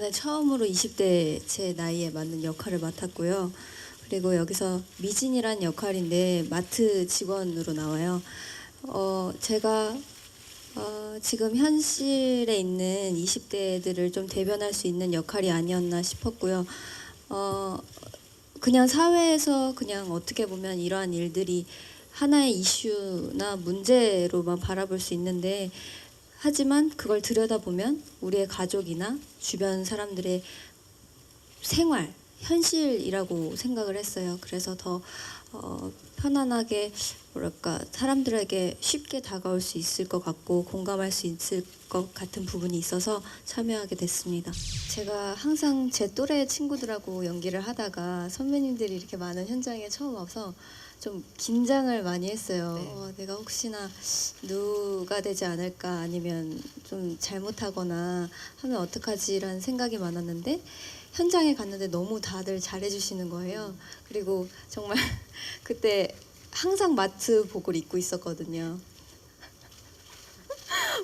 요번에 처음으로 20대 제 나이에 맞는 역할을 맡았고요. 그리고 여기서 미진이란 역할인데 마트 직원으로 나와요. 어, 제가 어, 지금 현실에 있는 20대들을 좀 대변할 수 있는 역할이 아니었나 싶었고요. 어, 그냥 사회에서 그냥 어떻게 보면 이러한 일들이 하나의 이슈나 문제로만 바라볼 수 있는데 하지만 그걸 들여다보면 우리의 가족이나 주변 사람들의 생활, 현실이라고 생각을 했어요. 그래서 더 어, 편안하게 뭐랄까 사람들에게 쉽게 다가올 수 있을 것 같고 공감할 수 있을 것 같은 부분이 있어서 참여하게 됐습니다. 제가 항상 제 또래 친구들하고 연기를 하다가 선배님들이 이렇게 많은 현장에 처음 와서 좀 긴장을 많이 했어요. 네. 어, 내가 혹시나 누가 되지 않을까 아니면 좀 잘못하거나 하면 어떡하지라는 생각이 많았는데 현장에 갔는데 너무 다들 잘해주시는 거예요. 그리고 정말 그때 항상 마트 복을 입고 있었거든요.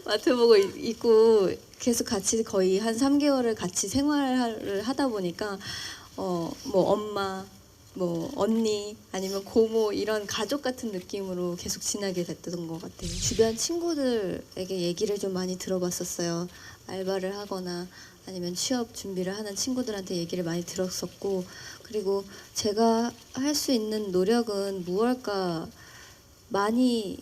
마트복을 입- 입고 계속 같이 거의 한 3개월을 같이 생활을 하다 보니까 어 뭐 엄마 뭐 언니 아니면 고모 이런 가족 같은 느낌으로 계속 지나게 됐던 것 같아요. 주변 친구들에게 얘기를 좀 많이 들어봤었어요. 알바를 하거나 아니면 취업 준비를 하는 친구들한테 얘기를 많이 들었었고 그리고 제가 할 수 있는 노력은 무엇일까 많이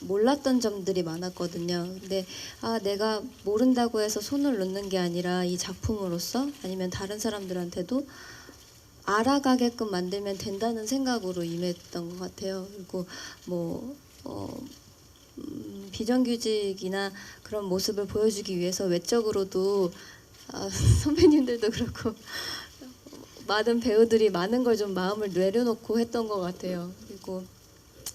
몰랐던 점들이 많았거든요. 근데 아 내가 모른다고 해서 손을 놓는 게 아니라 이 작품으로서 아니면 다른 사람들한테도 알아가게끔 만들면 된다는 생각으로 임했던 것 같아요. 그리고 뭐 어, 음, 비정규직이나 그런 모습을 보여주기 위해서 외적으로도 아, 선배님들도 그렇고 많은 배우들이 많은 걸 좀 마음을 내려놓고 했던 것 같아요. 그리고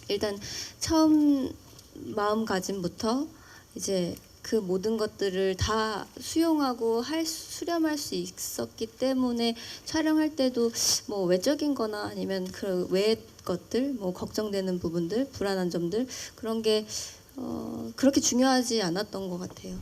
일단 처음 마음가짐부터 이제 그 모든 것들을 다 수용하고 할 수- 수렴할 수 있었기 때문에 촬영할 때도 뭐 외적인 거나 아니면 그 외의 것들 뭐 걱정되는 부분들 불안한 점들 그런 게 어, 그렇게 중요하지 않았던 것 같아요.